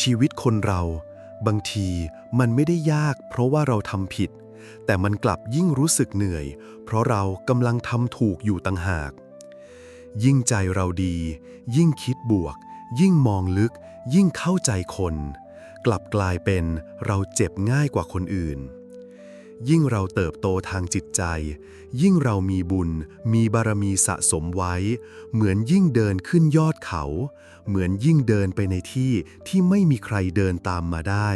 ชีวิตคนเรา บางทีมันไม่ได้ยาก เพราะว่าเราทำผิด แต่มันกลับยิ่งรู้สึกเหนื่อย เพราะเรากำลังทำถูกอยู่ต่างหาก ยิ่งใจเราดี ยิ่งคิดบวก ยิ่งมองลึก ยิ่งเข้าใจคน กลับกลายเป็นเราเจ็บง่ายกว่าคนอื่น ยิ่งเราเติบโตทางจิตใจ ยิ่งเรามีบุญ มีบารมีสะสมไว้ เหมือนยิ่งเดินขึ้นยอดเขา เหมือนยิ่งเดินไปในที่ที่ไม่มีใครเดินตามมาได้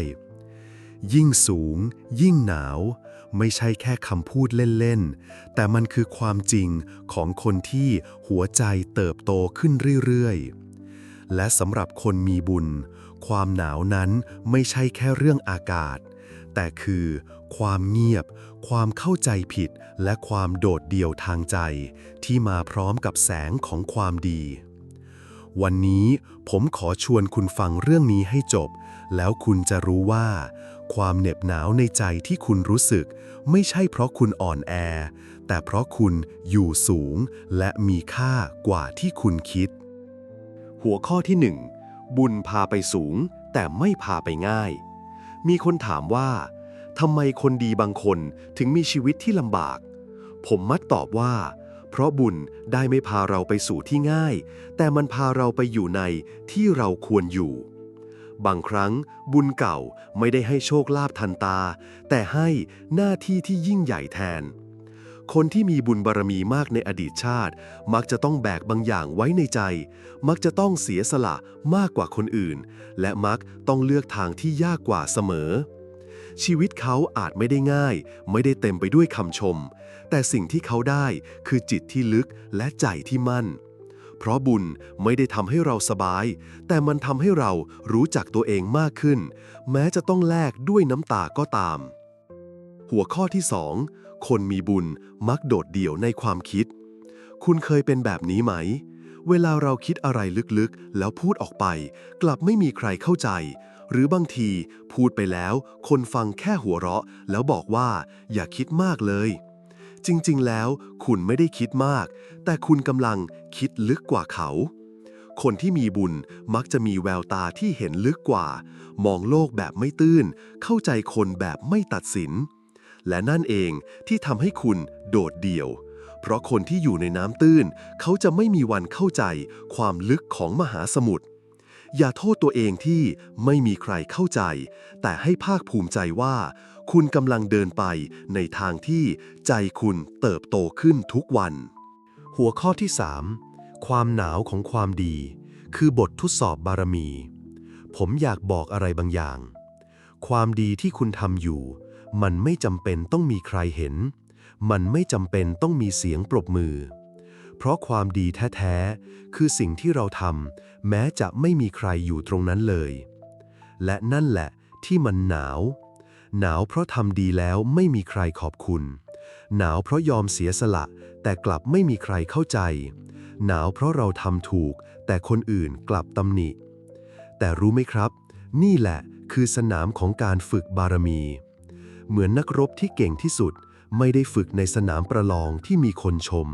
ยิ่งสูง ยิ่งหนาว ไม่ใช่แค่คำพูดเล่นๆ แต่มันคือความจริงของคนที่หัวใจเติบโตขึ้นเรื่อยๆและสำหรับคนมีบุญ ความหนาวนั้นไม่ใช่แค่เรื่องอากาศ แต่คือ ความเงียบ ความเข้าใจผิด และความโดดเดี่ยวทางใจ ที่มาพร้อมกับแสงของความดี วันนี้ผมขอชวนคุณฟังเรื่องนี้ให้จบ แล้วคุณจะรู้ว่า ความเหน็บหนาวในใจที่คุณรู้สึก ไม่ใช่เพราะคุณอ่อนแอ แต่เพราะคุณอยู่สูง และมีค่ากว่าที่คุณคิด หัวข้อที่หนึ่งบุญพาไปสูง แต่ไม่พาไปง่าย มีคนถามว่า ทำไมคนดีบางคนถึงมีชีวิตที่ลำบาก ผมมักตอบว่า เพราะบุญได้ไม่พาเราไปสู่ที่ง่าย แต่มันพาเราไปอยู่ในที่เราควรอยู่ บางครั้งบุญเก่าไม่ได้ให้โชคลาภทันตา แต่ให้หน้าที่ที่ยิ่งใหญ่แทน คนที่มีบุญบารมีมากในอดีตชาติ มักจะต้องแบกบางอย่างไว้ในใจ มักจะต้องเสียสละมากกว่าคนอื่น และมักต้องเลือกทางที่ยากกว่าเสมอ ชีวิตเขาอาจไม่ได้ง่าย ไม่ได้เต็มไปด้วยคำชม แต่สิ่งที่เขาได้คือจิตที่ลึกและใจที่มั่น เพราะบุญไม่ได้ทำให้เราสบาย แต่มันทำให้เรารู้จักตัวเองมากขึ้น แม้จะต้องแลกด้วยน้ำตาก็ตาม หัวข้อที่สองคนมีบุญมักโดดเดี่ยวในความคิด คุณเคยเป็นแบบนี้ไหม เวลาเราคิดอะไรลึกๆ แล้วพูดออกไป กลับไม่มีใครเข้าใจ หรือบางทีพูดไปแล้วคนฟังแค่หัวเราะ แล้วบอกว่า อย่าคิดมากเลย จริงๆ แล้วคุณไม่ได้คิดมาก แต่คุณกำลังคิดลึกกว่าเขา คนที่มีบุญมักจะมีแววตาที่เห็นลึกกว่า มองโลกแบบไม่ตื้น เข้าใจคนแบบไม่ตัดสิน และนั่นเองที่ทำให้คุณโดดเดี่ยวเพราะคนที่อยู่ในน้ำตื้น เขาจะไม่มีวันเข้าใจความลึกของมหาสมุทร อย่าโทษตัวเองที่ไม่มีใครเข้าใจ แต่ให้ภาคภูมิใจว่า คุณกำลังเดินไปในทางที่ใจคุณเติบโตขึ้นทุกวัน หัวข้อที่ 3 ความหนาวของความดี คือบททดสอบบารมี ผมอยากบอกอะไรบางอย่าง ความดีที่คุณทำอยู่ มันไม่จำเป็นต้องมีใครเห็น มันไม่จำเป็นต้องมีเสียงปรบมือ เพราะความดีแท้ๆ คือสิ่งที่เราทำแม้จะไม่มีใครอยู่ตรงนั้นเลย และนั่นแหละที่มันหนาว หนาวเพราะทำดีแล้วไม่มีใครขอบคุณ หนาวเพราะยอมเสียสละ แต่กลับไม่มีใครเข้าใจ หนาวเพราะเราทำถูก แต่คนอื่นกลับตำหนิ แต่รู้ไหมครับ นี่แหละคือสนามของการฝึกบารมี เหมือนนักรบที่เก่งที่สุด ไม่ได้ฝึกในสนามประลองที่มีคนชม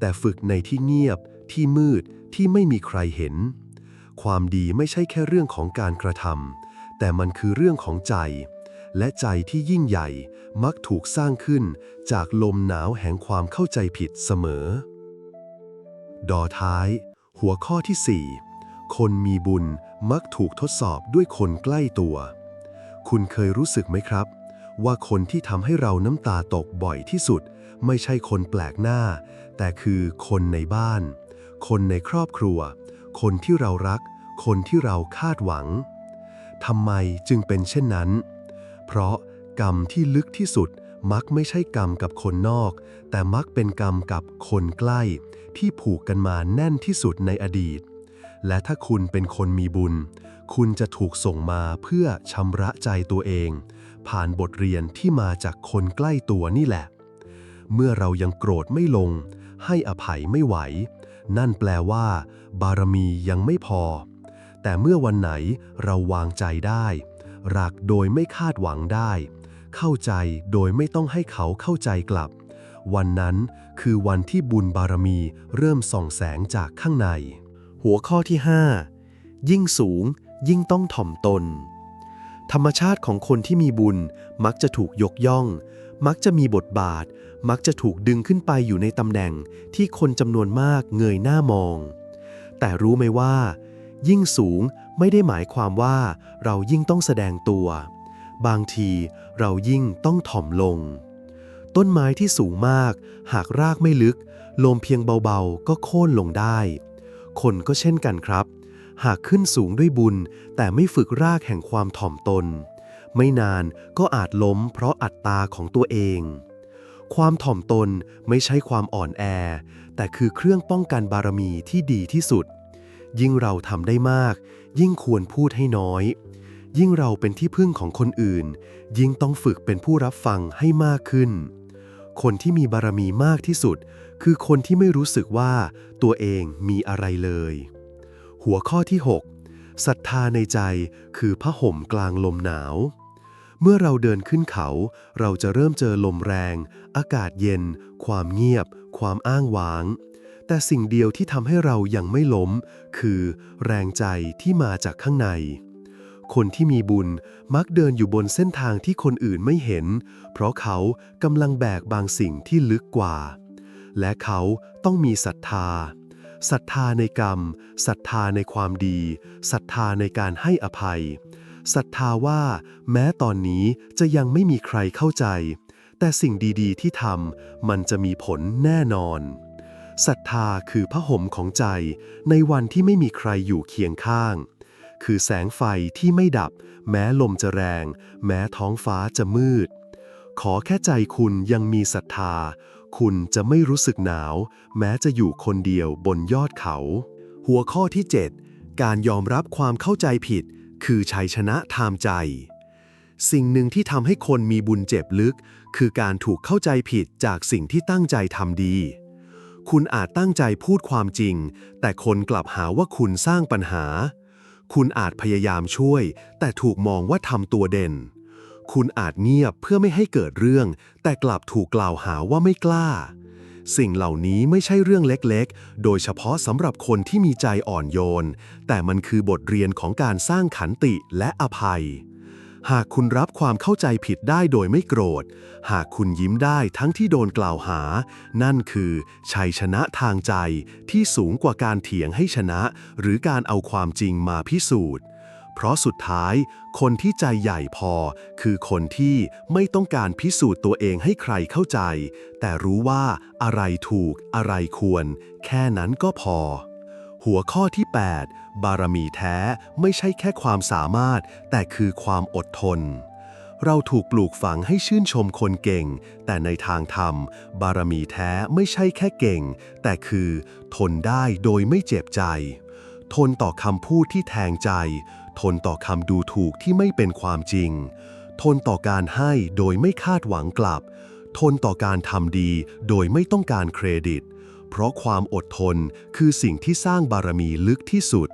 แต่ฝึกในที่เงียบ ที่มืดที่ไม่มีใครเห็น ความดีไม่ใช่แค่เรื่องของการกระทำแต่มันคือเรื่องของใจ และใจที่ยิ่งใหญ่มักถูกสร้างขึ้นจากลมหนาวแห่งความเข้าใจผิดเสมอ ดอท้าย หัวข้อที่ 4 คนมีบุญมักถูกทดสอบด้วยคนใกล้ตัว คุณเคยรู้สึกไหมครับ ว่าคนที่ทำให้เราน้ำตาตกบ่อยที่สุด ไม่ใช่คนแปลกหน้า แต่คือคนในบ้าน คนในครอบครัว คนที่เรารัก คนที่เราคาดหวังทำไมจึงเป็นเช่นนั้น เพราะกรรมที่ลึกที่สุดมักไม่ใช่กรรมกับคนนอก แต่มักเป็นกรรมกับคนใกล้ ที่ผูกกันมาแน่นที่สุดในอดีต และถ้าคุณเป็นคนมีบุญ คุณจะถูกส่งมาเพื่อชำระใจตัวเอง ผ่านบทเรียนที่มาจากคนใกล้ตัวนี่แหละ เมื่อเรายังโกรธไม่ลง ให้อภัยไม่ไหว นั่นแปลว่า บารมียังไม่พอ แต่เมื่อวันไหนเราวางใจได้รักโดยไม่คาดหวังได้ เข้าใจโดยไม่ต้องให้เขาเข้าใจกลับ วันนั้นคือวันที่บุญบารมีเริ่มส่องแสงจากข้างใน หัวข้อที่ 5 ยิ่งสูงยิ่งต้องถ่อมตน ธรรมชาติของคนที่มีบุญมักจะถูกยกย่อง มักจะมีบทบาท มักจะถูกดึงขึ้นไปอยู่ในตำแหน่งที่คนจำนวนมากเงยหน้ามอง แต่รู้ไหมว่า ยิ่งสูงไม่ได้หมายความว่าเรายิ่งต้องแสดงตัว บางทีเรายิ่งต้องถ่อมลง ต้นไม้ที่สูงมาก หากรากไม่ลึก ลมเพียงเบาๆ ก็โค่นลงได้ คนก็เช่นกันครับ หากขึ้นสูงด้วยบุญ แต่ไม่ฝึกรากแห่งความถ่อมตน ไม่นานก็อาจล้มเพราะอัตตาของตัวเอง ความถ่อมตนไม่ใช่ความอ่อนแอ แต่คือเครื่องป้องกันบารมีที่ดีที่สุด ยิ่งเราทำได้มาก ยิ่งควรพูดให้น้อย ยิ่งเราเป็นที่พึ่งของคนอื่น ยิ่งต้องฝึกเป็นผู้รับฟังให้มากขึ้น คนที่มีบารมีมากที่สุด คือคนที่ไม่รู้สึกว่าตัวเองมีอะไรเลย หัวข้อที่ 6ศรัทธาในใจคือผ้าห่มกลางลมหนาว เมื่อเราเดินขึ้นเขา เราจะเริ่มเจอลมแรง อากาศเย็น ความเงียบ ความอ้างว้าง แต่สิ่งเดียวที่ทำให้เรายังไม่ล้ม คือ แรงใจที่มาจากข้างใน คนที่มีบุญมักเดินอยู่บนเส้นทางที่คนอื่นไม่เห็น เพราะเขากำลังแบกบางสิ่งที่ลึกกว่า และเขาต้องมีศรัทธาศรัทธาในกรรมศรัทธาในความดีศรัทธาในการให้อภัย ศรัทธาว่าแม้ตอนนี้จะยังไม่มีใครเข้าใจ แต่สิ่งดีๆ ที่ทำมันจะมีผลแน่นอนศรัทธาคือผ้าห่มของใจในวันที่ไม่มีใครอยู่เคียงข้าง คือแสงไฟที่ไม่ดับ แม้ลมจะแรง แม้ท้องฟ้าจะมืด ขอแค่ใจคุณยังมีศรัทธา คุณจะไม่รู้สึกหนาว แม้จะอยู่คนเดียวบนยอดเขา หัวข้อที่ 7 การยอมรับความเข้าใจผิด คือชัยชนะทางใจ สิ่งหนึ่งที่ทำให้คนมีบุญเจ็บลึก คือการถูกเข้าใจผิดจากสิ่งที่ตั้งใจทำดี คุณอาจตั้งใจพูดความจริง แต่คนกลับหาว่าคุณสร้างปัญหา คุณอาจพยายามช่วย แต่ถูกมองว่าทำตัวเด่น คุณอาจเงียบเพื่อไม่ให้เกิดเรื่อง แต่กลับถูกกล่าวหาว่าไม่กล้า สิ่งเหล่านี้ไม่ใช่เรื่องเล็กๆ โดยเฉพาะสำหรับคนที่มีใจอ่อนโยน แต่มันคือบทเรียนของการสร้างขันติและอภัย หากคุณรับความเข้าใจผิดได้โดยไม่โกรธ หากคุณยิ้มได้ทั้งที่โดนกล่าวหา นั่นคือชัยชนะทางใจที่สูงกว่าการเถียงให้ชนะ หรือการเอาความจริงมาพิสูจน์ เพราะสุดท้ายคนที่ใจใหญ่พอ คือคนที่ไม่ต้องการพิสูจน์ตัวเองให้ใครเข้าใจ แต่รู้ว่าอะไรถูกอะไรควร แค่นั้นก็พอ หัวข้อที่ 8 บารมีแท้ไม่ใช่แค่ความสามารถ แต่คือความอดทนเราถูกปลูกฝังให้ชื่นชมคนเก่ง แต่ในทางธรรม บารมีแท้ไม่ใช่แค่เก่ง แต่คือ ทนได้โดยไม่เจ็บใจ ทนต่อคำพูดที่แทงใจ ทนต่อคำดูถูกที่ไม่เป็นความจริง ทนต่อการให้โดยไม่คาดหวังกลับ ทนต่อการทำดีโดยไม่ต้องการเครดิต เพราะความอดทนคือสิ่งที่สร้างบารมีลึกที่สุด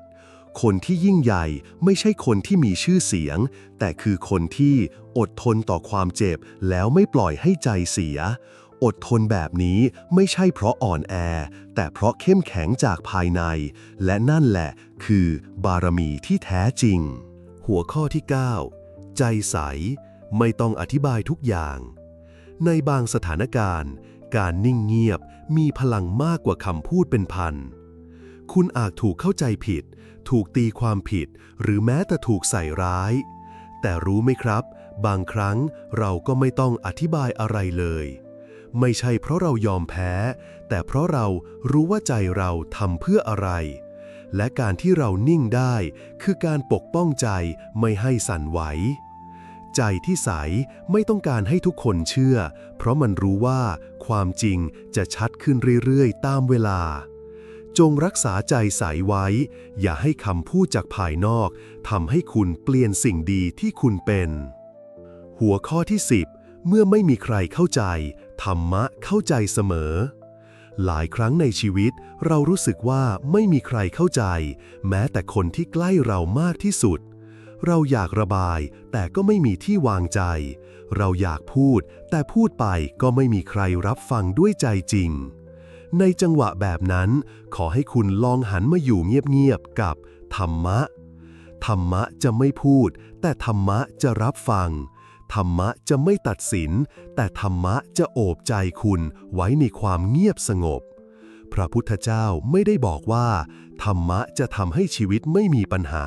คนที่ยิ่งใหญ่ไม่ใช่คนที่มีชื่อเสียง แต่คือคนที่อดทนต่อความเจ็บแล้วไม่ปล่อยให้ใจเสีย อดทนแบบนี้ไม่ใช่เพราะอ่อนแอ แต่เพราะเข้มแข็งจากภายใน และนั่นแหละคือบารมีที่แท้จริง หัวข้อที่ 9 ใจใส ไม่ต้องอธิบายทุกอย่าง ในบางสถานการณ์ การนิ่งเงียบมีพลังมากกว่าคำพูดเป็นพัน คุณอาจถูกเข้าใจผิด ถูกตีความผิด หรือแม้แต่ถูกใส่ร้าย แต่รู้ไหมครับ บางครั้งเราก็ไม่ต้องอธิบายอะไรเลย ไม่ใช่เพราะเรายอมแพ้ แต่เพราะเรารู้ว่าใจเราทำเพื่ออะไร และการที่เรานิ่งได้ คือการปกป้องใจไม่ให้สั่นไหว ใจที่ใสไม่ต้องการให้ทุกคนเชื่อ เพราะมันรู้ว่าความจริงจะชัดขึ้นเรื่อยๆ ตามเวลา จงรักษาใจใสไว้ อย่าให้คำพูดจากภายนอกทำให้คุณเปลี่ยนสิ่งดีที่คุณเป็น หัวข้อที่ 10 เมื่อไม่มีใครเข้าใจ ธรรมะเข้าใจเสมอ หลายครั้งในชีวิตเรารู้สึกว่าไม่มีใครเข้าใจ แม้แต่คนที่ใกล้เรามากที่สุด เราอยากระบายแต่ก็ไม่มีที่วางใจ เราอยากพูด แต่พูดไปก็ไม่มีใครรับฟังด้วยใจจริง ในจังหวะแบบนั้น ขอให้คุณลองหันมาอยู่เงียบๆกับธรรมะ ธรรมะจะไม่พูด แต่ธรรมะจะรับฟัง ธรรมะจะไม่ตัดสิน แต่ธรรมะจะโอบใจคุณไว้ในความเงียบสงบ พระพุทธเจ้าไม่ได้บอกว่า ธรรมะจะทำให้ชีวิตไม่มีปัญหา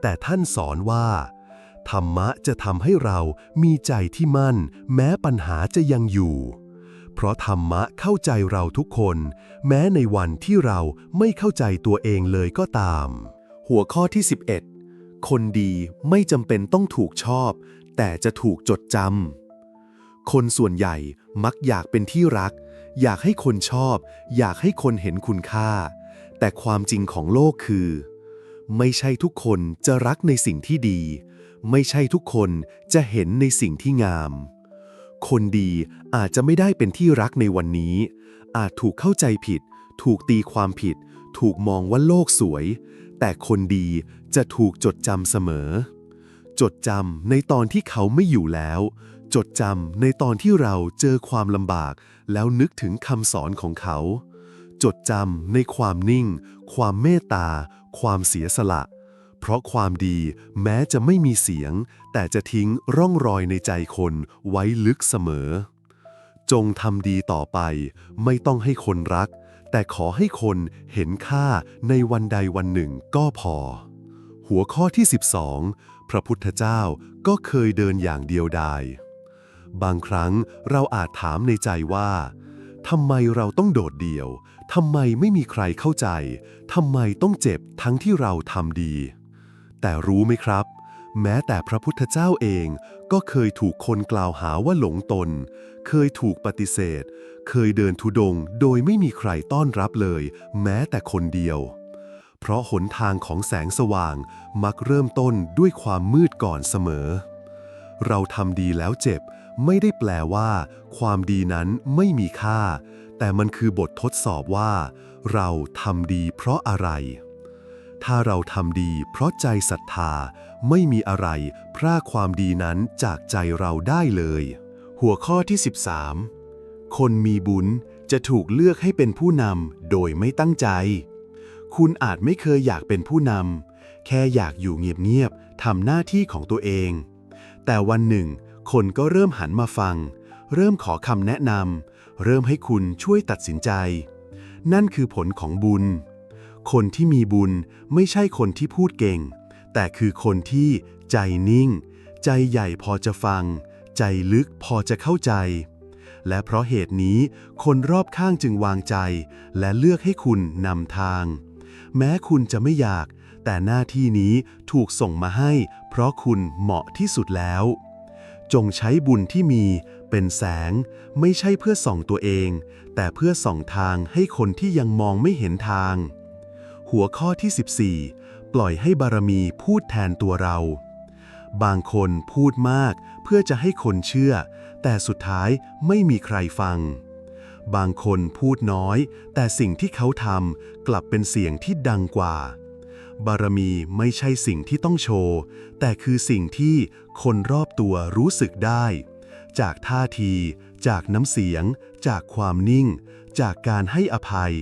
แต่ท่านสอนว่า ธรรมะจะทำให้เรามีใจที่มั่น แม้ปัญหาจะยังอยู่ เพราะธรรมะเข้าใจเราทุกคน แม้ในวันที่เราไม่เข้าใจตัวเองเลยก็ตาม หัวข้อที่ 11 คนดีไม่จำเป็นต้องถูกชอบ แต่จะถูกจดจำคนส่วนใหญ่มักอยากเป็นที่รัก อยากให้คนชอบ อยากให้คนเห็นคุณค่า แต่ความจริงของโลกคือ ไม่ใช่ทุกคนจะรักในสิ่งที่ดี ไม่ใช่ทุกคนจะเห็นในสิ่งที่งาม คนดีอาจจะไม่ได้เป็นที่รักในวันนี้ อาจถูกเข้าใจผิด ถูกตีความผิด ถูกมองว่าโลกสวย แต่คนดีจะถูกจดจำเสมอ จดจำในตอนที่เขาไม่อยู่แล้ว จดจำในตอนที่เราเจอความลำบาก แล้วนึกถึงคำสอนของเขา จดจำในความนิ่ง ความเมตตา ความเสียสละ เพราะความดีแม้จะไม่มีเสียง แต่จะทิ้งร่องรอยในใจคนไว้ลึกเสมอ จงทำดีต่อไป ไม่ต้องให้คนรัก แต่ขอให้คนเห็นค่าในวันใดวันหนึ่งก็พอ หัวข้อที่ 12 พระพุทธเจ้าก็เคยเดินอย่างเดียวดาย บางครั้งเราอาจถามในใจว่าทำไมเราต้องโดดเดี่ยว ทำไมไม่มีใครเข้าใจ ทำไมต้องเจ็บทั้งที่เราทำดี แต่รู้ไหมครับ แม้แต่พระพุทธเจ้าเองก็เคยถูกคนกล่าวหาว่าหลงตน เคยถูกปฏิเสธ เคยเดินทุดงโดยไม่มีใครต้อนรับเลย แม้แต่คนเดียว เพราะหนทางของแสงสว่างมักเริ่มต้นด้วยความมืดก่อนเสมอ เราทำดีแล้วเจ็บ ไม่ได้แปลว่า ความดีนั้นไม่มีค่า แต่มันคือบททดสอบว่า เราทำดีเพราะอะไร ถ้าเราทำดีเพราะใจศรัทธา ไม่มีอะไรพรากความดีนั้นจากใจเราได้เลย หัวข้อที่ 13 คนมีบุญจะถูกเลือกให้เป็นผู้นำโดยไม่ตั้งใจ คุณอาจไม่เคยอยากเป็นผู้นำแค่อยากอยู่เงียบๆทำหน้าที่ของตัวเอง แต่วันหนึ่ง คนก็เริ่มหันมาฟัง เริ่มขอคำแนะนำเริ่มให้คุณช่วยตัดสินใจ นั่นคือผลของบุญ คนที่มีบุญไม่ใช่คนที่พูดเก่ง แต่คือคนที่ใจนิ่ง ใจใหญ่พอจะฟัง ใจลึกพอจะเข้าใจและเพราะเหตุนี้คนรอบข้างจึงวางใจ และเลือกให้คุณนำทาง แม้คุณจะไม่อยาก แต่หน้าที่นี้ถูกส่งมาให้ เพราะคุณเหมาะที่สุดแล้ว จงใช้บุญที่มีเป็นแสง ไม่ใช่เพื่อส่องตัวเอง แต่เพื่อส่องทางให้คนที่ยังมองไม่เห็นทาง หัวข้อที่ 14 ปล่อยให้บารมีพูดแทนตัวเรา บางคนพูดมากเพื่อจะให้คนเชื่อ แต่สุดท้ายไม่มีใครฟัง บางคนพูดน้อย แต่สิ่งที่เขาทำกลับเป็นเสียงที่ดังกว่า บารมีไม่ใช่สิ่งที่ต้องโชว์ แต่คือสิ่งที่คนรอบตัวรู้สึกได้ จากท่าที จากน้ำเสียง จากความนิ่ง จากการให้อภัย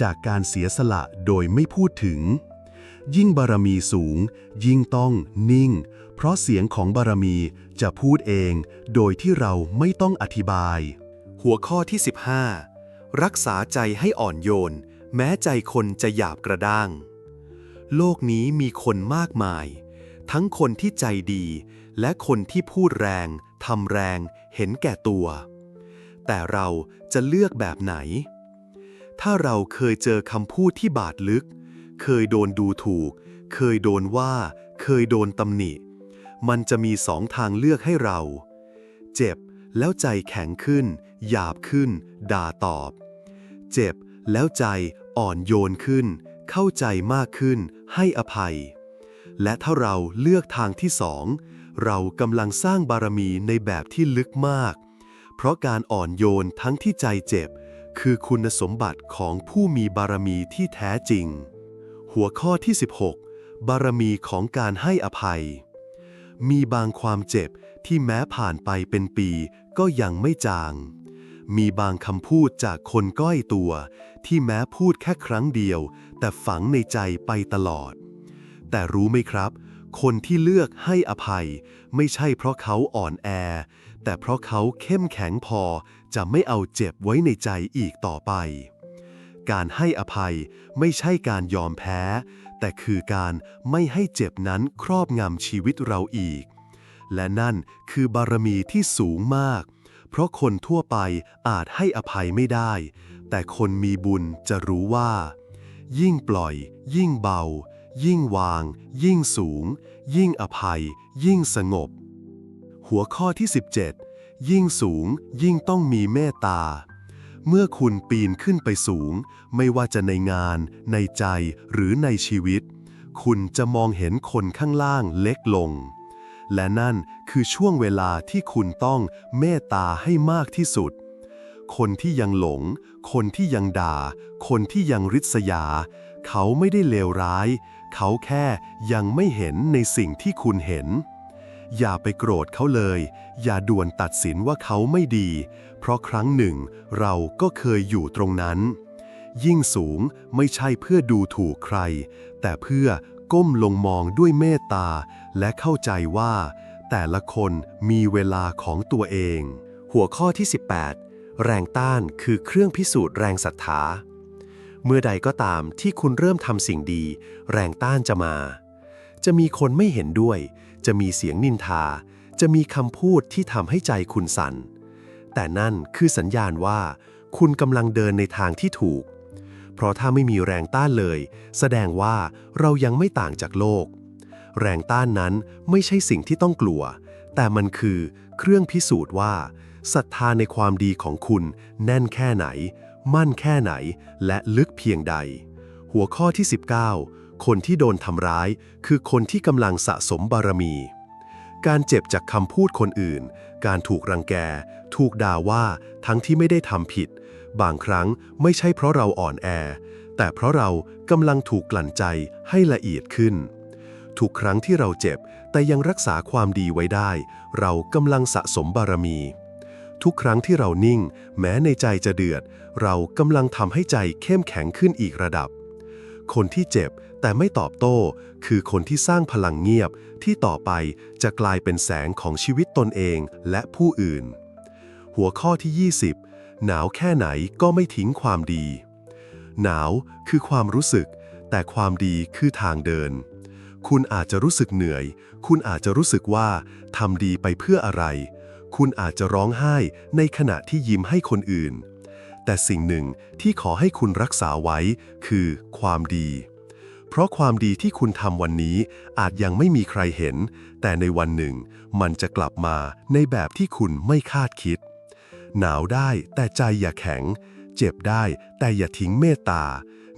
จากการเสียสละโดยไม่พูดถึง ยิ่งบารมีสูง ยิ่งต้องนิ่ง เพราะเสียงของบารมีจะพูดเอง โดยที่เราไม่ต้องอธิบาย หัวข้อที่ 15 รักษาใจให้อ่อนโยน แม้ใจคนจะหยาบกระด้าง โลกนี้มีคนมากมาย ทั้งคนที่ใจดี และคนที่พูดแรงทำแรงเห็นแก่ตัว แต่เราจะเลือกแบบไหน ถ้าเราเคยเจอคำพูดที่บาดลึก เคยโดนดูถูก เคยโดนว่า เคยโดนตำหนิ มันจะมีสองทางเลือกให้เรา เจ็บแล้วใจแข็งขึ้น หยาบขึ้น ด่าตอบ เจ็บแล้วใจอ่อนโยนขึ้น เข้าใจมากขึ้น ให้อภัย และถ้าเราเลือกทางที่สอง เรากำลังสร้างบารมีในแบบที่ลึกมาก เพราะการอ่อนโยนทั้งที่ใจเจ็บ คือคุณสมบัติของผู้มีบารมีที่แท้จริง หัวข้อที่ 16 บารมีของการให้อภัย มีบางความเจ็บที่แม้ผ่านไปเป็นปี ก็ยังไม่จาง มีบางคำพูดจากคนก้อยตัว ที่แม้พูดแค่ครั้งเดียว แต่ฝังในใจไปตลอด แต่รู้ไหมครับ คนที่เลือกให้อภัย ไม่ใช่เพราะเขาอ่อนแอ แต่เพราะเขาเข้มแข็งพอจะไม่เอาเจ็บไว้ในใจอีกต่อไป การให้อภัยไม่ใช่การยอมแพ้ แต่คือการไม่ให้เจ็บนั้นครอบงำชีวิตเราอีก และนั่นคือบารมีที่สูงมาก เพราะคนทั่วไปอาจให้อภัยไม่ได้ แต่คนมีบุญจะรู้ว่า ยิ่งปล่อย ยิ่งเบา ยิ่งวาง ยิ่งสูง ยิ่งอภัย ยิ่งสงบ หัวข้อที่ 17 ยิ่งสูงยิ่งต้องมีเมตตาเมื่อคุณปีนขึ้นไปสูง ไม่ว่าจะในงาน ในใจหรือในชีวิต คุณจะมองเห็นคนข้างล่างเล็กลง และนั่นคือช่วงเวลาที่คุณต้องเมตตาให้มากที่สุด คนที่ยังหลง คนที่ยังด่า คนที่ยังริษยา เขาไม่ได้เลวร้าย เขาแค่ยังไม่เห็นในสิ่งที่คุณเห็น อย่าไปโกรธเขาเลย อย่าด่วนตัดสินว่าเขาไม่ดี เพราะครั้งหนึ่งเราก็เคยอยู่ตรงนั้นยิ่งสูงไม่ใช่เพื่อดูถูกใคร แต่เพื่อ ก้มลงมองด้วยเมตตา และเข้าใจว่า แต่ละคนมีเวลาของตัวเอง หัวข้อที่ 18 แรงต้านคือเครื่องพิสูจน์แรงศรัทธา เมื่อใดก็ตามที่คุณเริ่มทำสิ่งดี แรงต้านจะมา จะมีคนไม่เห็นด้วย จะมีเสียงนินทา จะมีคำพูดที่ทำให้ใจคุณสั่น แต่นั่นคือสัญญาณว่า คุณกำลังเดินในทางที่ถูก เพราะถ้าไม่มีแรงต้านเลย แสดงว่าเรายังไม่ต่างจากโลก แรงต้านนั้นไม่ใช่สิ่งที่ต้องกลัว แต่มันคือเครื่องพิสูจน์ว่าศรัทธาในความดีของคุณแน่นแค่ไหน มั่นแค่ไหน และลึกเพียงใด หัวข้อที่ 19 คนที่โดนทำร้าย คือคนที่กำลังสะสมบารมี การเจ็บจากคำพูดคนอื่น การถูกรังแก ถูกด่าว่าทั้งที่ไม่ได้ทำผิด บางครั้งไม่ใช่เพราะเราอ่อนแอ แต่เพราะเรากำลังถูกกลั่นใจให้ละเอียดขึ้น ทุกครั้งที่เราเจ็บ แต่ยังรักษาความดีไว้ได้ เรากำลังสะสมบารมี ทุกครั้งที่เรานิ่ง แม้ในใจจะเดือด เรากำลังทำให้ใจเข้มแข็งขึ้นอีกระดับ คนที่เจ็บ แต่ไม่ตอบโต้คือคนที่สร้างพลังเงียบที่ต่อไปจะกลายเป็นแสงของชีวิตตนเองและผู้อื่น หัวข้อที่ 20 หนาวแค่ไหนก็ไม่ทิ้งความดี หนาวคือความรู้สึก แต่ความดีคือทางเดิน คุณอาจจะรู้สึกเหนื่อย คุณอาจจะรู้สึกว่าทำดีไปเพื่ออะไร คุณอาจจะร้องไห้ในขณะที่ยิ้มให้คนอื่น แต่สิ่งหนึ่งที่ขอให้คุณรักษาไว้คือความดี เพราะความดีที่คุณทำวันนี้อาจยังไม่มีใครเห็น แต่ในวันหนึ่ง มันจะกลับมาในแบบที่คุณไม่คาดคิด หนาวได้แต่ใจอย่าแข็ง เจ็บได้แต่อย่าทิ้งเมตตา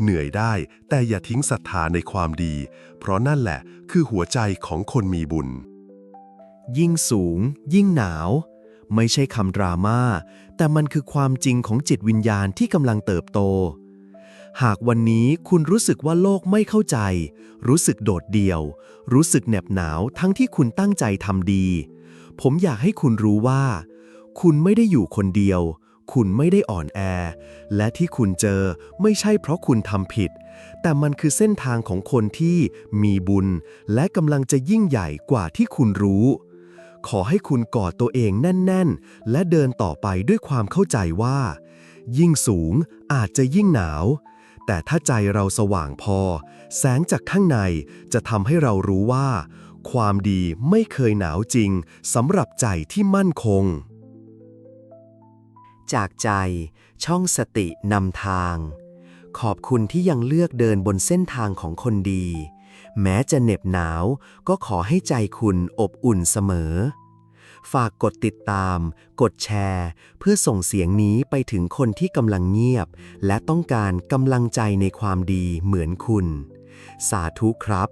เหนื่อยได้แต่อย่าทิ้งศรัทธาในความดี เพราะนั่นแหละคือหัวใจของคนมีบุญ ยิ่งสูง ยิ่งหนาว ไม่ใช่คำดราม่าแต่มันคือความจริงของจิตวิญญาณที่กำลังเติบโต หากวันนี้คุณรู้สึกว่าโลกไม่เข้าใจ รู้สึกโดดเดี่ยว รู้สึกเหน็บหนาวทั้งที่คุณตั้งใจทำดี ผมอยากให้คุณรู้ว่า คุณไม่ได้อยู่คนเดียว คุณไม่ได้อ่อนแอ และที่คุณเจอไม่ใช่เพราะคุณทำผิด แต่มันคือเส้นทางของคนที่มีบุญ และกำลังจะยิ่งใหญ่กว่าที่คุณรู้ ขอให้คุณกอดตัวเองแน่น ๆ และเดินต่อไปด้วยความเข้าใจว่า ยิ่งสูงอาจจะยิ่งหนาว แต่ถ้าใจเราสว่างพอ แสงจากข้างในจะทำให้เรารู้ว่า ความดีไม่เคยหนาวจริงสำหรับใจที่มั่นคง จากใจ ช่องสตินำทาง ขอบคุณที่ยังเลือกเดินบนเส้นทางของคนดี แม้จะเหน็บหนาวก็ขอให้ใจคุณอบอุ่นเสมอ ฝากกดติดตาม กดแชร์ เพื่อส่งเสียงนี้ไปถึงคนที่กำลังเงียบ และต้องการกำลังใจในความดีเหมือนคุณ สาธุครับ